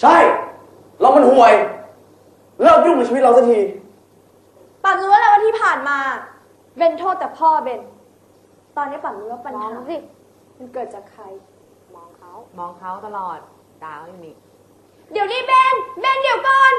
ใช่ เรามันห่วย เลิกยุ่งกับชีวิตเราสักที ปัดรู้แล้วว่าที่ผ่านมา เบนโทษแต่พ่อเบน ตอนนี้ปัดรู้ว่าปัญหาสิ มันเกิดจากใคร มองเขา มองเขาตลอดด่าเขาอยู่นี่ เดี๋ยวนี้เบน เบนเดี๋ยวก่อน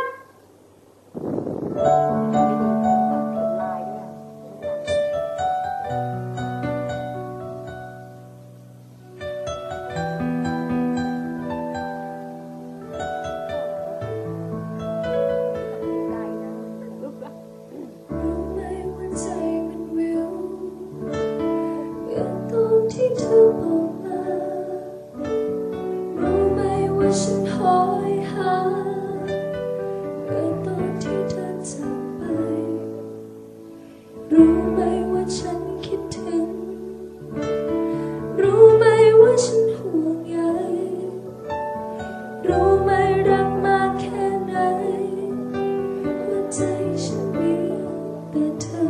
แ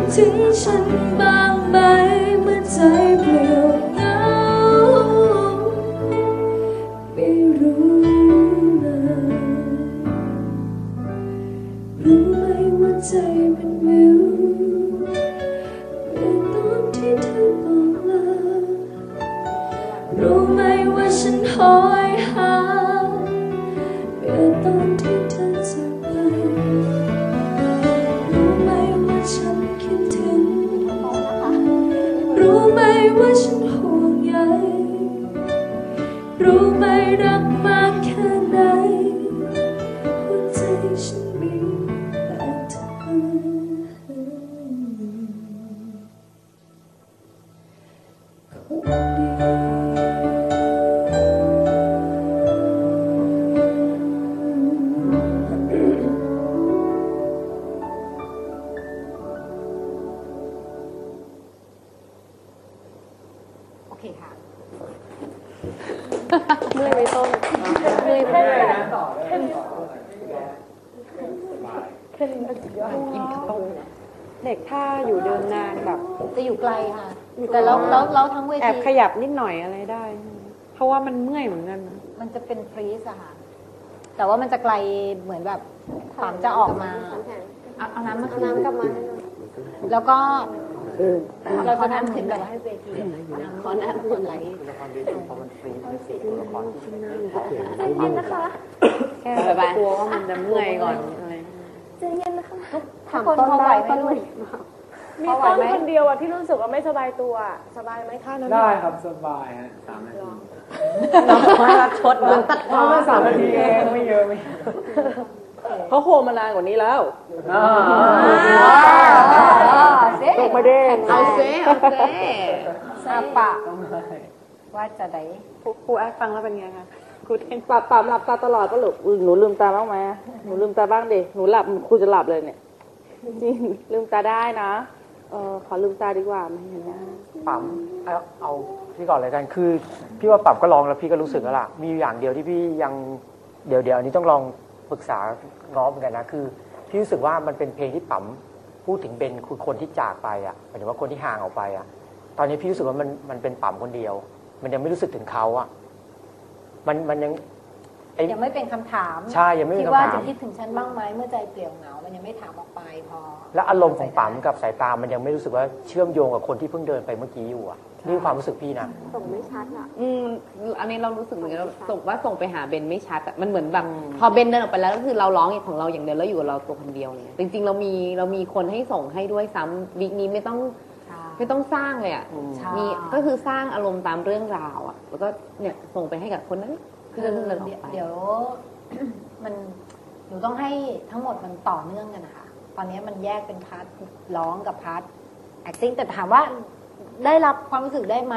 ดถึงฉันบ้างไหมเมื่อใจ รู้ไหมรักมากแค่ไหนหัวใจฉันมีแต่เธอคนเดียวโอเคค่ะ เมื่อยไปต้นเมื่อยไปต้นเด็กถ้าอยู่เดินนานแบบ จะอยู่ไกลค่ะ แต่แล้วแล้วแล้วทั้งเวแอบทีขยับนิดหน่อยอะไรได้ เพราะว่ามันเมื่อยเหมือนกันนะมันจะเป็นฟรีซอะค่ะแต่ว่ามันจะไกลเหมือนแบบปามจะออกมาเอาเอาน้ำมาน้ำกลับมา แล้วก็ เราจะทำถึงแบบให้เวทีขอน้ำคนไหลแค่กลัวว่ามันจะเมื่อยก่อนอะไรถามต้นเขาไหวไหมลูกมีต้นคนเดียวอะที่รู้สึกว่าไม่สบายตัวอะสบายไหมคะนั้นได้ครับสบายฮะสามนาทีรักชดเหมือนตัดเพราะว่าสามนาทีเองไม่เยอะไม่เยอะเขาโคมานานกว่านี้แล้ว อ่าตกมาเด้งเอาเซ่เอาเซ่อาปากว่าจะได้ครูแอดฟังแล้วเป็นไงคะครูเทนปรับปรับหลับตาตลอดปะลูกอุ๊ยหนูลืมตาบ้างไหมหนูลืมตาบ้างดิหนูหลับครูจะหลับเลยเนี่ยจริงลืมตาได้นะเออขอลืมตาดีกว่าไม่เห็นหน้าปั๊มเอาเอาพี่ก่อนเลยกันคือ พี่ว่าปรับก็ลองแล้วพี่ก็รู้สึกแล้วล่ะมีอยู่อย่างเดียวที่พี่ยังเดี๋ยวเดี๋ยวอันนี้ต้องลองปรึกษาง้อเหมือนกันนะคือ พี่รู้สึกว่ามันเป็นเพลงที่ปั๊ม พูดถึงเบนคือคนที่จากไปอะหมายถึงว่าคนที่ห่างออกไปอะ ตอนนี้พี่รู้สึกว่ามันมันเป็นปั๊มคนเดียว มันยังไม่รู้สึกถึงเขาอะ มันมันยัง อ้ยังไม่เป็นคำถามใช่ยังไม่เป็นคิดว่าคำถามจะคิดถึงฉันบ้างไหมเมื่อใจเปลี่ยวเหงา มันยังไม่ถามออกไปพอและอารมณ์ของปั๊มกับสายตามันยังไม่รู้สึกว่าเชื่อมโยงกับคนที่เพิ่งเดินไปเมื่อกี้อยู่อะนี่คือความรู้สึกพี่นะ ส่งไม่ชัดอะ อืมอันนี้เรารู้สึกเหมือนกันเราส่งว่าส่งไปหาเบนไม่ชัดอะมันเหมือนแบบพอเบนเดินออกไปแล้วก็คือเราร้องของเราอย่างเดียวแล้วอยู่กับเราตัวคนเดียวเลยจริง ๆ เรามีเรามีคนให้ส่งให้ด้วยซ้ำวิกนี้ไม่ต้องไม่ต้องสร้างเลยอะใช่ มีก็คือสร้างอารมณ์ตามเรื่องราวอะแล้วก็เนี่ยส่งไปให้กับคนนั้น คือคอเดินเดินออกเดี๋ยวไปเดี๋ยวมันหนูต้องให้ทั้งหมดมันต่อเนื่องกันนะคะตอนนี้มันแยกเป็นพาร์ทร้องกับพาร์ท acting แต่ถามว่าได้รับความรู้สึกได้ไหม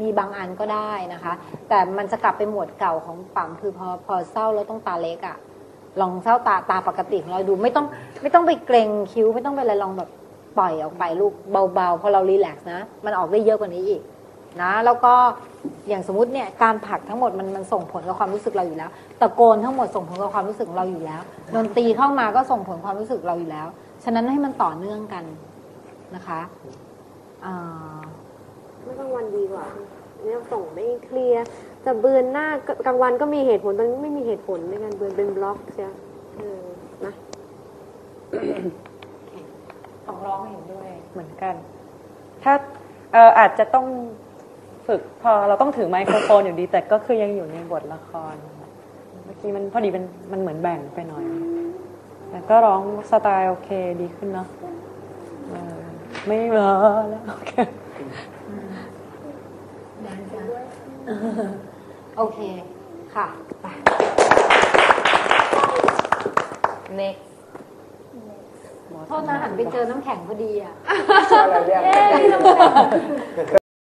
มีบางอันก็ได้นะคะ แต่มันจะกลับไปหมวดเก่าของปั๊มคือพอพอเศร้าแล้วต้องตาเล็กอะลองเศร้าตาตาปกติของเราดูไม่ต้องไม่ต้องไปเกรงคิ้วไม่ต้องไปอะไรลองแบบปล่อยออกไปลูกเบาๆพอเรารีแลกซ์นะ มันออกได้เยอะกว่านี้อีก นะแล้วก็อย่างสมมติเนี่ยการผลักทั้งหมดมันมันส่งผลกับความรู้สึกเราอยู่แล้วตะโกนทั้งหมดส่งผลกับความรู้สึกของเราอยู่แล้วดนตรีเข้ามาก็ส่งผลความรู้สึกเราอยู่แล้ว ฉะนั้นให้มันต่อเนื่องกันนะคะอ่าไม่กลางวันดีกว่าเนี่ยส่งไม่เคลียร์แต่เบือนหน้ากลางวันก็มีเหตุผลตอนนี้ไม่มีเหตุผลในการเบือนเป็นบล็อกใช่ไหมเออนะต้องร้องเห็นด้วยเหมือนกัน ถ้าเอ่ออาจจะต้อง ฝึกพอเราต้องถือไมโครโฟนอยู่ดี แต่ก็คือยังอยู่ในบทละคร เมื่อกี้มันพอดีเป็นมันเหมือนแบ่งไปหน่อยแต่ก็ร้องสไตล์โอเคดีขึ้นเนาะเออไม่เหรอแล้วโอเคโอเค ค่ะไป next โทษนะหันไปเจอน้ำแข็งพอดีอะอะไรเนี่ย